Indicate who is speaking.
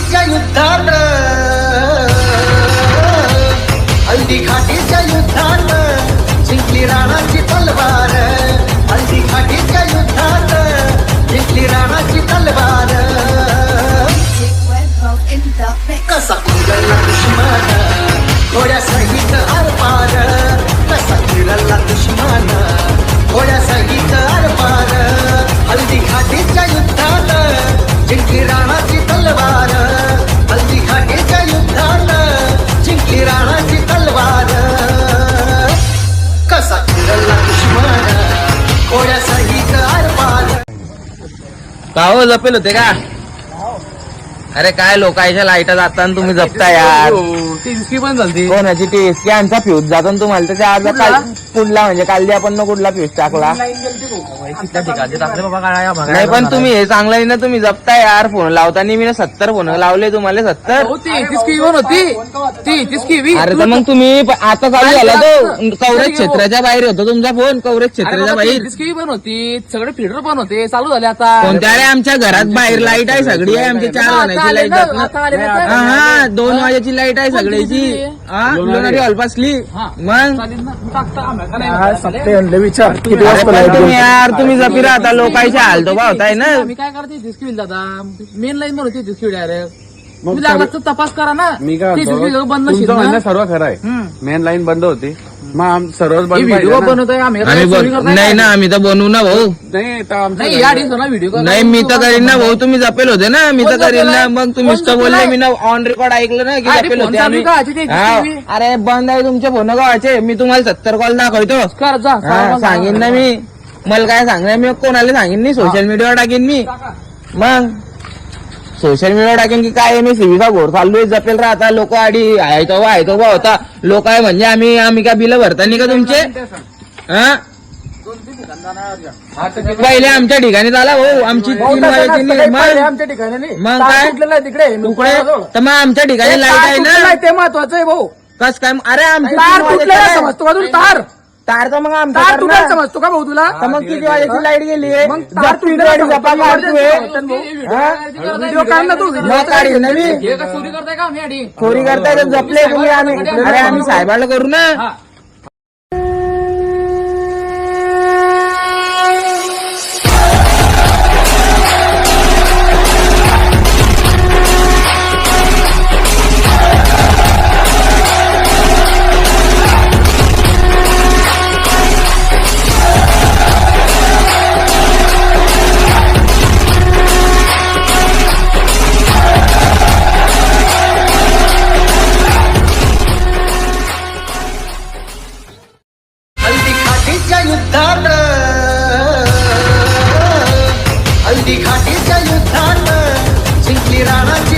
Speaker 1: घाटीच्या
Speaker 2: का हो जपेल होते का अरे काय लोकांच्या लाईटा जाताना तुम्ही जपता यार.
Speaker 3: ती पण झाली
Speaker 2: कोणाची टेस्ट आमचा फ्यूज जातो तुम्हाला. त्याच्या अर्धा काल कुठला म्हणजे काल आपण न कुठला फ्यूज टाकला? नाही पण तुम्ही हे चांगलं नाही ना तुम्ही जपता यार फोन लावताना मी ना सत्तर फोन लावले तुम्हाला सत्तर.
Speaker 3: होती. ती
Speaker 2: अरे तर मग तुम्ही आता चालू झाला तो. कवरेज क्षेत्राच्या बाहेर होतो तुमचा फोन कवरेज क्षेत्राच्या बाहेर.
Speaker 3: पण होती. सगळे फिल्टर पण होते. चालू झाले आता.
Speaker 2: कोणत्या आमच्या घरात बाहेर लाइट आहे. सगळी आहे आमची. चार
Speaker 3: आता
Speaker 2: जणांची
Speaker 3: आले
Speaker 2: लाइट
Speaker 3: ना,
Speaker 2: जात ना.
Speaker 3: आता आले ना.
Speaker 2: हा हा दोन वाजेची लाइट आहे सगळ्याची हा लोणारी हॉल पासली. मग
Speaker 3: चालेल ना. टाकता आम्ही का नाही?
Speaker 4: विचार किती
Speaker 2: अरे पण तुम्ही यार तुम्ही जपी राहता लोकांच्या हालतो भावताय ना
Speaker 3: मी काय करते तिसकी दादा मेन लाईन पण होती तिसकी डायरेक्ट तुम्ही लागला तर तपास करा ना
Speaker 4: मी काय
Speaker 3: ती
Speaker 4: म्हणतो,
Speaker 3: तिसकी बंद नशील
Speaker 4: तुमचं म्हणणं
Speaker 3: ना.
Speaker 4: सर्व खरं आहे
Speaker 3: हम्म.
Speaker 4: मेन लाईन बंद होती मग आम- सर्वच
Speaker 3: हे
Speaker 4: बंद
Speaker 3: व्हिडिओ
Speaker 4: पाहिजे ना.
Speaker 3: बनवतोय आम्ही
Speaker 2: आम्ही
Speaker 3: चोरी
Speaker 2: बन-
Speaker 3: करताय
Speaker 2: नाही ना? आम्ही तर बनवू ना भाऊ
Speaker 4: नाही तर आमचं
Speaker 3: नाही या दिवसाला व्हिडिओ
Speaker 2: नाही मी तर करीन ना भाऊ तुम्ही जपेल होते ना मी तर
Speaker 3: कोण
Speaker 2: करीन ना
Speaker 3: जपेलाय?
Speaker 2: मग
Speaker 3: कोण
Speaker 2: तर बोलले
Speaker 3: जपेलाय?
Speaker 2: मी ना ऑन रेकॉर्ड ऐकलं ना की
Speaker 3: अरे
Speaker 2: जपेल
Speaker 3: फोन
Speaker 2: होते
Speaker 3: चालू
Speaker 2: आम्ही
Speaker 3: का? याची ते
Speaker 2: हा.
Speaker 3: TV?
Speaker 2: अरे बंद आहे तुमचे फोन गावाचे मी तुम्हाला सत्तर कॉल दाखवतो
Speaker 3: कर जा
Speaker 2: हा, सांगेन ना मी मला काय सांगणार मी कोणाला सांगेन नाही सोशल मीडियावर टाकेन मी मग सोशल मीडियावर टाकेन की काय मी सीव्हीचा घोर चाललोय जपेल राहता लोक आडी आहे तो आहे तो होता. लोक आहे म्हणजे आम्ही आम्ही काय बिल भरता नाही का तुमचे? हा? पहिले आमच्या ठिकाणी झाला भाऊ आमची
Speaker 3: आमच्या ठिकाणी नाही.
Speaker 2: मग काय?
Speaker 3: तिकडे
Speaker 2: तर मग आमच्या ठिकाणी लाइट आहे ना?
Speaker 3: ते महत्वाचं आहे भाऊ.
Speaker 2: कस काय? अरे आमची
Speaker 3: तार
Speaker 2: तीन वाजायची
Speaker 3: तुटलेला
Speaker 2: आहे.
Speaker 3: समजतो का तुला तार?
Speaker 2: तार तर मग
Speaker 3: तार
Speaker 2: करणार.
Speaker 3: तुटलेला समजतो का भाऊ तुला?
Speaker 2: तर मग किती वाजायची लाइट गेली?
Speaker 3: मग तार तुटलेला
Speaker 2: गाडी
Speaker 3: का?
Speaker 2: काढतोय हा?
Speaker 3: व्हिडिओ काढ ना तू
Speaker 2: मग काढीन ना मी.
Speaker 3: हे का चोरी करताय का आम्ही आधी?
Speaker 2: चोरी करताय तर जपले तुम्ही आम्ही. अरे आम्ही साहेबाला करू ना.
Speaker 1: घाटीच्या युद्धात जिंकली राणाची